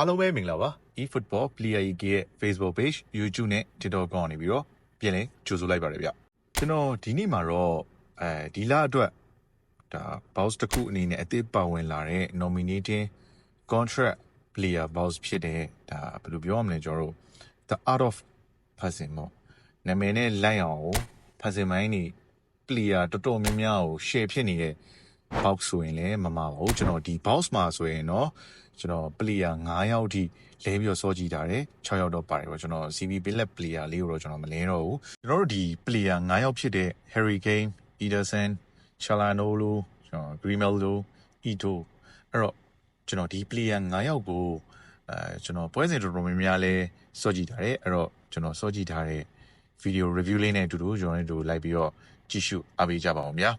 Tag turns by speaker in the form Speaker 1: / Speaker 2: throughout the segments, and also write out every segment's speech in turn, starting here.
Speaker 1: အားလုံးပဲမင်္ဂလာပါ eFootball Player EK ရဲ့ Facebook page YouTube နဲ့ TikTok ကောင်းနေပြီးတော့ပြန်လည်ကြိုဆိုလိုက်ပါတယ်ဗျကျွန်တော်ဒီနေ့မှာတော့အဲဒီလအတွက်ဒါ boss တစ်ခုအနေနဲ့အသစ်ပါဝင်လာတဲ့ nominating contract player boss ဖြစ်တဲ့ဒါဘယ်လိုပြောရမလဲကျွန်တော်တို့ the art of passing ပေါ့နာမည်နဲ့လိုက်အောင် passing မိုင်းနေ player တော်တော်များများကို share ဖြစ်နေတဲ့ box ဆိုရင်လည်းမမှားပါဘူးကျွန်တော်ဒီ box မှာဆိုရင်တော့ကျွန်တော် player 9ယောက်ထိလဲပြီးတော့စောကြည့်ထားတယ်6ယောက်တော့ပါတယ်ပေါ့ကျွန်တော် CV billet player လေးကိုတော့ကျွန်တော်မလဲတော့ဘူးကျွန်တော်တို့ဒီ player 9ယောက်ဖြစ်တဲ့ Harry Kane, Ederson, Chalanolo ကျွန်တော် Grimaldo, Ito အဲ့တော့ကျွန်တော်ဒီ player 9ယောက်ကိုအဲကျွန်တော်ပွဲစဉ်တော်တော်များများလဲစောကြည့်ထားတယ်အဲ့တော့ကျွန်တော်စောကြည့်ထားတဲ့ video review လေးနဲ့အတူတူကျွန်တော်တို့လိုက်ပြီးတော့ကြည့်ရှုအားပေးကြပါအောင်ဗျာ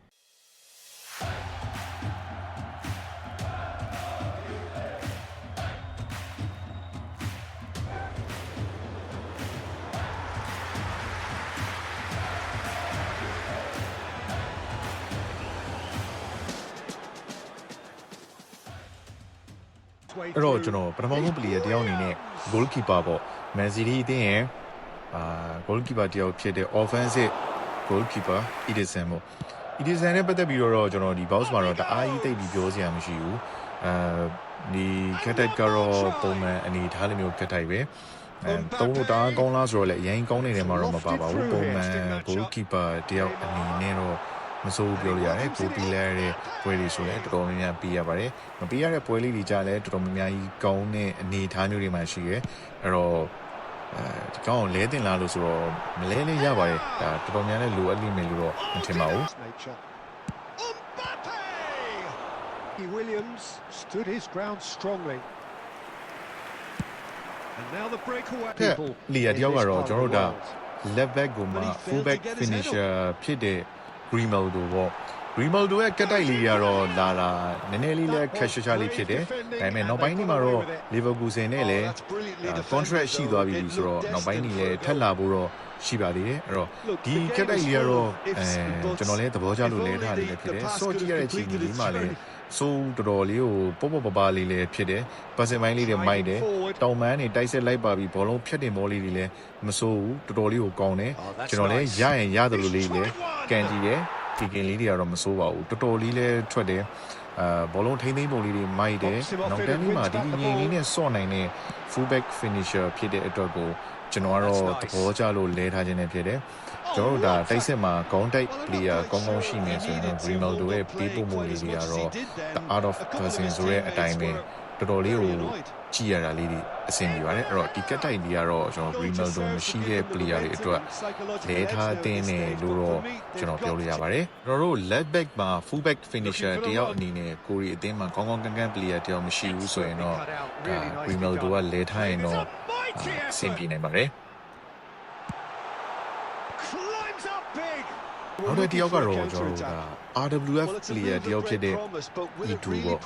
Speaker 1: အဲ့တော့ကျွန်တော်ပထမဆုံး player တယောက်အနေနဲ့ goalkeeper ပေါ့ Man City အသင်းရဲ့အာ goalkeeper တယောက်ဖြစ်တဲ့ offensive goalkeeper Edison ပေါ့ Edison နဲ့ပတ်သက်ပြီးတော့ကျွန်တော်ဒီ box မှာတော့တအားကြီးတိတ်ပြီးပြောစရာမရှိဘူးအဲဒီ cat type ကတော့ပုံမှန်အနေထားလိုမျိုး cat type ပဲအဲတုံးလို့တအားကောင်းလားဆိုတော့လည်းအရင်ကောင်းနေတယ်မှာတော့မပါပါဘူးပုံမှန် goalkeeper တယောက်အနေနဲ့တော့ မစိုးဘူးပြောလို့ရတယ်ကိုပီလာတဲ့ပွဲတွေဆိုလည်းတော်တော်များများပေးရပါတယ်မပေးရတဲ့ပွဲလေးတွေကြလည်းတော်တော်များများကြီးကောင်းတဲ့အနေအထားမျိုးတွေမှရှိရဲအဲ့တော့အဲဒီကောင်းအောင်လဲတင်လာလို့ဆိုတော့မလဲလေးရပါတယ်ဒါတော်တော်များများလည်းလိုအပ်လိမ့်မယ်လို့တော့မထင်ပါဘူး
Speaker 2: nature. Mbappe! He Williams stood his ground strongly. And now the breakaway
Speaker 1: ထက်
Speaker 2: people
Speaker 1: လီယာ
Speaker 2: in
Speaker 1: တယောက်
Speaker 2: this
Speaker 1: ကတော့
Speaker 2: part
Speaker 1: ကျွန်
Speaker 2: of
Speaker 1: တော်
Speaker 2: the
Speaker 1: တို့ဒါ
Speaker 2: world.
Speaker 1: left back ကိုမှ
Speaker 2: But he failed to
Speaker 1: full back
Speaker 2: get his head
Speaker 1: finisher ဖြစ်တဲ့ Grimaldo ပေါ့ Grimaldo ရဲ့ကက်တိုက်လေးကတော့လာလာနည်းနည်းလေးလည်း cash ချလေးဖြစ်တယ်ဒါပေမဲ့နောက်ပိုင်းဒီမှာတော့ Liverpool နဲ့လည်း
Speaker 2: Oh, that's brilliantly
Speaker 1: အာ
Speaker 2: defended,
Speaker 1: contract ရှိ
Speaker 2: though.
Speaker 1: သွားပြီ
Speaker 2: It
Speaker 1: ဆိုတော့
Speaker 2: looked
Speaker 1: နောက်ပိုင်းဒီလည်း
Speaker 2: destined
Speaker 1: ထက်လာဖို့တော့ရှိပါသေးတယ်အဲ့တော့ဒီကက်တိုက်လေးကတော့အဲကျွန်တော်လည်းသဘောကျလို့လဲထားလေးလည်းဖြစ်တယ်စော့ကြည့်ရတဲ့ချိန်ကြီးလေးမှလည်းစိုးတော်တော်လေးကိုပေါ့ပေါ့ပပလေးလည်းဖြစ်တယ်ပတ်စင်ပိုင်းလေးတွေမိုက်တယ်တောင်ပန်းနေတိုက်ဆက်လိုက်ပါပြီးဘောလုံးဖြတ်တင်ဘောလေးတွေလည်းမစိုးဘူးတော်တော်လေးကိုကောင်းတယ်ကျွန်တော်လည်းရရင်ရတယ်လို့လေးလည်းကန်ကြည့်တယ် ဒီကင်လေးတွေကတော့မစိုးပါဘူးတော်တော်လေးလည်းထွက်တယ်အာဘောလုံးထိမ့်သိမ့်ပုံလေးတွေမိုက်တယ်နောက်တန်းလေးမှာဒီဒီငိမ့်လေးနဲ့စော့နိုင်တဲ့ full back finisher ဖြစ်တဲ့အတွက်ကိုကျွန်တော်ကတော့သဘောကျလို့လဲထားခြင်းနဲ့ဖြစ်တယ် ကျွန်တော်တို့ဒါတိုက်စစ်မှာကောင်းတိုက် player ကောင်းကောင်းရှိနေဆိုရင်တော့ Ronaldo ရဲ့ပေးပို့မှုလေးတွေကတော့ the art of passing ဆိုတဲ့အတိုင်းပဲတော်တော်လေးကိုကြည့်ရတာလေးတွေအဆင်ပြေပါတယ်အဲ့တော့ဒီကက်တိုက်လေးကတော့ကျွန်တော် Ronaldo မရှိတဲ့ player တွေအတွက်လဲထားတဲ့နေလို့တော့ကျွန်တော်ပြောလို့ရပါတယ်ကျွန်တော်တို့ left back မှာ full back finisher တယောက်အနေနဲ့ကိုရီအသင်းမှာကောင်းကောင်းကန်းကန်း player တယောက်မရှိဘူးဆိုရင်တော့ဒါ Ronaldo ကလဲထားရင်တော့အဆင်ပြေနိုင်ပါတယ် နောက်တစ်တယောက်ကတော့ကျွန်တော်တို့ဒါ RWF player တယောက်ဖြစ်တဲ့ E2 ပေါ့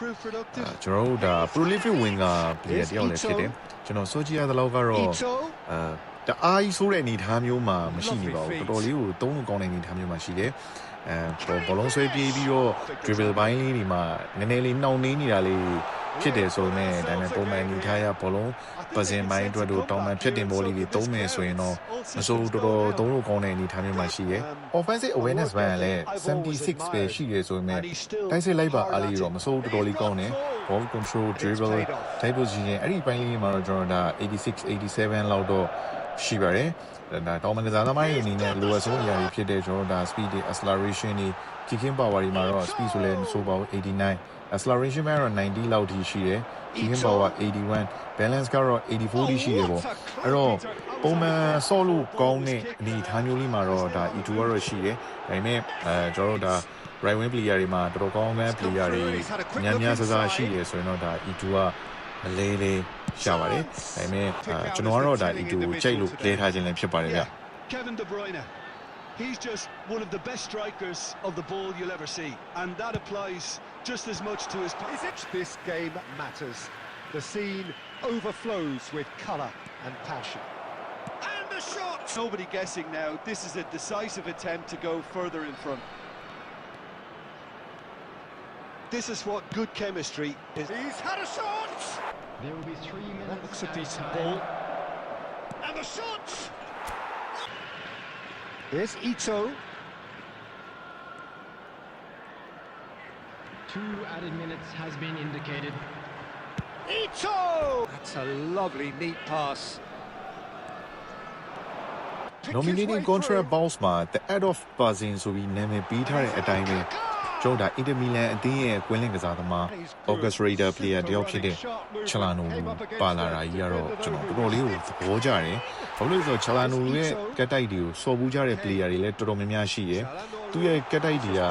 Speaker 1: အာကျွန်တော်တို့ဒါ prolific winger player တယောက်လည်းဖြစ်တယ်ကျွန်တော်စောကြည့်ရတဲ့လောက်ကတော့
Speaker 2: Ito.
Speaker 1: အာတအားကြီးဆိုးတဲ့အနေအထားမျိုးမှာမရှိနေပါဘူးတော်တော်လေးကိုသုံးလို့ကောင်းတဲ့အနေအထားမျိုးမှာရှိတယ်အဲဘောလုံးဆွဲပြေးပြီးတော့ dribble ပိုင်းလေးဒီမှာနည်းနည်းလေးနှောင့်နှေးနေတာလေး ဖြစ်တယ်ဆိုရင်ဒါပေမဲ့ပုံမှန်အနေထားရဘောလုံးပစင်ပိုင်းအတွက်တော့တောင်းပန်ဖြစ်တင်ဘောလေးတွေသုံးမယ်ဆိုရင်တော့မစိုးဘူးတော်တော်သုံးလို့ကောင်းတဲ့အနေအထားမျိုးမှာရှိရယ် offensive awareness ဘန်ကလည်း76ပဲရှိတယ်ဆိုပေမဲ့တိုက်စစ်လိုက်ပါအားလေးတော့မစိုးဘူးတော်တော်လေးကောင်းတယ် ball control dribble type position အဲ့ဒီပိုင်းလေးမှာတော့ကျွန်တော်ဒါ86 87လောက်တော့ ရှိပါတယ်ဒါတောင်မကစားသမားရဲ့အနေနဲ့လိုအပ်ဆုံးအရာတွေဖြစ်တဲ့ကျွန်တော်တို့ဒါ speed တွေ acceleration တွေ kicking power တွေမှာတော့ speed ဆိုလည်းမဆိုးပါဘူး89 acceleration မှာတော့90လောက်ထိရှိတယ် kicking power 81 balance ကတော့84ထိရှိတယ်ပေါ့အဲ့တော့ပုံမှန်ဆော့လို့ကောင်းတဲ့အနေအထားမျိုးလေးမှာတော့ဒါ E2 ကတော့ရှိတယ်ဒါပေမဲ့အဲကျွန်တော်တို့ဒါ right wing player တွေမှာတော်တော်ကောင်းတဲ့ player တွေများများစားစားရှိတယ်ဆိုရင်တော့ဒါ E2 ကမလေးလေး ရှာပါတယ်ဒါပေမဲ့အာကျွန်တော်ကတော့ဒါ E2 ကိုကြိုက်လို့လဲထားခြင်းလည်းဖြစ်ပါတယ်ဗျ
Speaker 3: Kevin De Bruyne. He's just one of the best strikers of the ball you'll ever see, and that applies just as much to his.
Speaker 2: Is it this game matters? The scene overflows with colour and passion.
Speaker 3: And the shot! Nobody guessing now. This is a decisive attempt to go further in front. This is what good chemistry is.
Speaker 2: He's had a shot.
Speaker 4: There will be three minutes.
Speaker 2: That looks a decent
Speaker 4: time.
Speaker 2: ball. And the shot! Here's Ito.
Speaker 4: Two added minutes has been indicated.
Speaker 2: Ito! That's a lovely, neat pass. Nominating contra
Speaker 1: Balsma,
Speaker 2: the
Speaker 1: head
Speaker 2: of
Speaker 1: Bazin, so we name a beat her at a time. ည်ပေးထားတဲ့အတိုင်းပဲကျွန်တော်ဒါ Inter Milan အသင်းရဲ့ကွင်းလင်ကစားသမား August Raider player တယောက်ဖြစ်တဲ့ Chalano ပါလာတာကြီးကတော့ကျွန်တော်တော်တော်လေးကိုသဘောကျတယ်။ဘာလို့လဲဆိုတော့ Chalano ရဲ့ကက်တိုက်တွေကိုစော်ဘူးကြတဲ့ player တွေလည်းတော်တော်များများရှိတယ်။သူ့ရဲ့ကက်တိုက်တွေက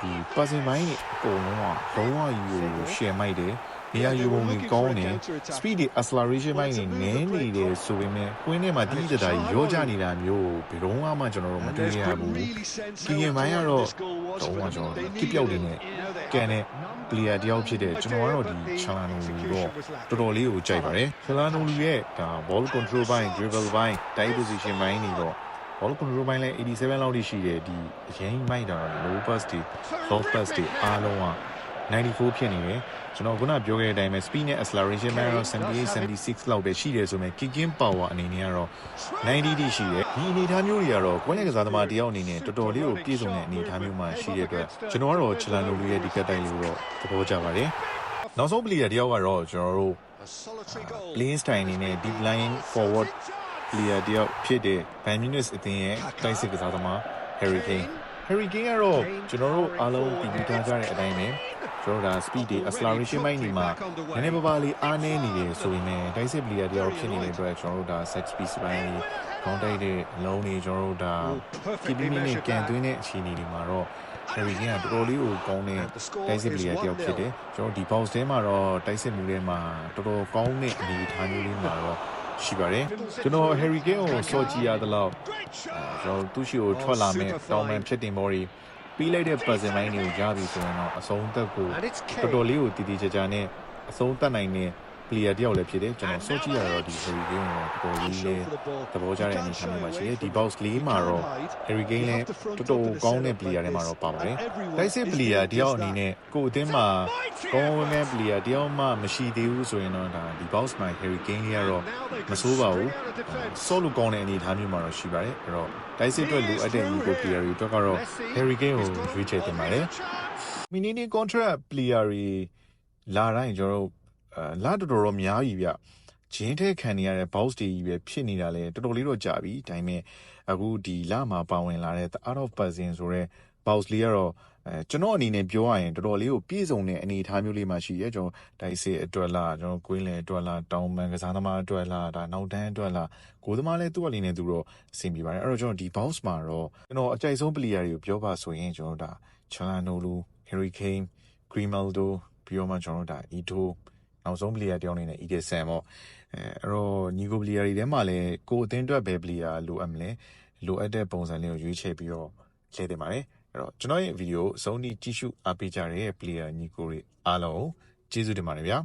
Speaker 1: ဒီ passing ဘိုင်းတွေအကုန်လုံးကလုံးဝယူကို share မိုက်တယ်။ နေရာယူပုံတွေကောင်းတယ် speed တွေ acceleration ဘိုင်းတွေနည်းနေတယ်ဆိုပေမဲ့ကွင်းထဲမှာတိတိကျကျရောကြနေတာမျိုးဘယ်တော့မှကျွန်တော်တို့မ
Speaker 3: And
Speaker 1: တွေ့
Speaker 3: there's
Speaker 1: ရ
Speaker 3: good
Speaker 1: ဘူး
Speaker 3: really sense
Speaker 1: ကင်ရင်
Speaker 3: how
Speaker 1: မိုင်းကတော့
Speaker 3: important this goal was
Speaker 1: တော့
Speaker 3: for
Speaker 1: မှ
Speaker 3: them.
Speaker 1: ကျွန်တော်
Speaker 3: They
Speaker 1: ကိပြောက်နေနဲ့
Speaker 3: needed it.
Speaker 1: ကန်တဲ့ player တယောက်ဖြစ်တဲ့ကျွန်တော်ကတော့ဒီ Chalano ကိုတော့တော်တော်လေးကိုကြိုက်ပါတယ် Chalano ရဲ့ဒါ ball control ဘိုင်း dribble ဘိုင်း tight position ဘိုင်းတွေတော့ ball control ဘိုင်းလည်း87လောက်ထိရှိတယ်ဒီအရင်မိုက်တာ low pass တွေ low pass တွေအားလုံးက 94ဖြစ်နေတယ်ကျွန်တော်ခုနပြောခဲ့တဲ့အတိုင်းပဲ speed နဲ့ acceleration ဘိုင်းတော့78 76လောက်ပဲရှိတယ်ဆိုပေမဲ့ kicking power အနေနဲ့ကတော့90တိရှိတယ်ဒီအနေအထားမျိုးတွေကတော့ကွင်းလက်ကစားသမားတယောက်အနေနဲ့တော်တော်လေးကိုပြည့်စုံတဲ့အနေအထားမျိုးမှာရှိတဲ့အတွက်ကျွန်တော်ကတော့ Chalano ရဲ့ဒီကတ်တိုက်လေးကိုတော့သဘောကျပါတယ်နောက်ဆုံး player တယောက်ကတော့ကျွန်တော်တို့
Speaker 2: A solitary goal.
Speaker 1: playing style အနေနဲ့ deep line forward player တယောက်ဖြစ်တဲ့ Bayern Munich အသင်းရဲ့တိုက်စစ်ကစားသမား Harry Kane Harry Kane ကတော့ကျွန်တော်တို့အားလုံးတည်ပြီးသားကြတဲ့အတိုင်းပဲ ကျွန်တော်တို့ဒါ speed တွေ acceleration ဘိုင်းတွေမှာနည်းနည်းပါးပါးလေးအားနည်းနေတယ်ဆိုပေမဲ့တိုက်စစ် player တယောက်ဖြစ်နေတဲ့အတွက်ကျွန်တော်တို့ဒါ set speed ဘိုင်းတွေခေါင်းတိုက်တဲ့အလုံးတွေကျွန်တော်တို့ဒါပြပြင်းပြင်းကန်သွင်းတဲ့အခြေအနေတွေမှာတော့ Harry Kane ကတော်တော်လေးကိုကောင်းတဲ့တိုက်စစ် player တယောက်ဖြစ်တယ်ကျွန်တော်ဒီ box ထဲမှာတော့တိုက်စစ်မှုထဲမှာတော်တော်ကောင်းတဲ့အနေအထားမျိုးလေးမှာတော့ရှိပါတယ်ကျွန်တော် Harry Kane ကိုစောကြည့်ရသလောက်
Speaker 2: Great shot!
Speaker 1: ကျွန်တော်သူ့ရှိကိုထွက်လာမဲ့တောင်းပန်ဖြစ်တင်မော်ရီ ပြီးလိုက်တဲ့ puzzle မိုင်းတွေကိုရပြီဆိုရင်တော့အဆုံးသက်ကို
Speaker 2: And it's
Speaker 1: တော်
Speaker 2: Kane.
Speaker 1: တော်လေးကိုတည်တည်ကြကြနဲ့အဆုံးသက်နိုင်တဲ့ player တယောက်လည်းဖြစ်တယ်ကျွန်တော်စောကြည့်ရတော့ဒီ Harry Kane ကိုတော်တော်လေးလေးသဘောကျတဲ့အနေအထားမျိုးမှာရှိတယ်ဒီ box လေးမှာတော့ Harry Kane လည်းတော်တော်ကောင်းတဲ့ player တွေမှာတော့ပါပါတယ်တိုက်စစ် player တယောက်အနေနဲ့ကိုယ်အသင်းမှာကောင်းတဲ့ player တယောက်မှမရှိသေးဘူးဆိုရင်တော့ဒါဒီ box မှာ Harry Kane လေးကတော့မဆိုးပါဘူးဆော့လို့ကောင်းတဲ့အနေအထားမျိုးမှာတော့ရှိပါတယ်အဲ့တော့တိုက်စစ်အတွက်လိုအပ်တဲ့ Eco player တွေအတွက်ကတော့ Harry Kane ကိုရွေးချယ်တင်ပါတယ် Mini contract player တွေလာတိုင်းကျွန်တော်တို့အဲ လာတော်တော်များပြီဗျဂျင်းထဲခံနေရတဲ့ boss တွေကြီးပဲဖြစ်နေတာလေတော်တော်လေးတော့ကြာပြီဒါပေမဲ့အခုဒီလာမှာပါဝင်လာတဲ့ The Art of Buzzing ဆိုတဲ့ boss လေးကတော့အဲကျွန်တော်အနေနဲ့ပြောရရင်တော်တော်လေးကိုပြည့်စုံတဲ့အနေအထားမျိုးလေးမှရှိရဲကျွန်တော်ဒိုက်စစ်အတွက်လားကျွန်တော်ကွင်းလယ်အတွက်လားတောင်ပန်ကစားသမားအတွက်လားဒါနောက်တန်းအတွက်လားကိုသမားလည်းသူ့အနေနဲ့သူတော့အဆင်ပြေပါတယ်အဲ့တော့ကျွန်တော်ဒီ boss မှာတော့ကျွန်တော်အကြိုက်ဆုံး player တွေကိုပြောပါဆိုရင်ကျွန်တော်ဒါ Chalanolu Harry Kane Grimaldo ပြီးတော့မှကျွန်တော်တို့ဒါ Ito နောက်ဆုံး player တယောက်အနေနဲ့ Ederson ပေါ့အဲအဲ့တော့ညီကို player တွေထဲမှာလည်းကိုအသင်းအတွက်ပဲ player လိုအပ်မလဲလိုအပ်တဲ့ပုံစံလေးကိုရွေးချယ်ပြီးတော့လှည့်တင်ပါတယ်အဲ့တော့ကျွန်တော်ရဲ့ video အဆုံးထိကြည့်ရှုအားပေးကြတဲ့ player ညီကိုတွေအားလုံးကိုကျေးဇူးတင်ပါတယ်ဗျာ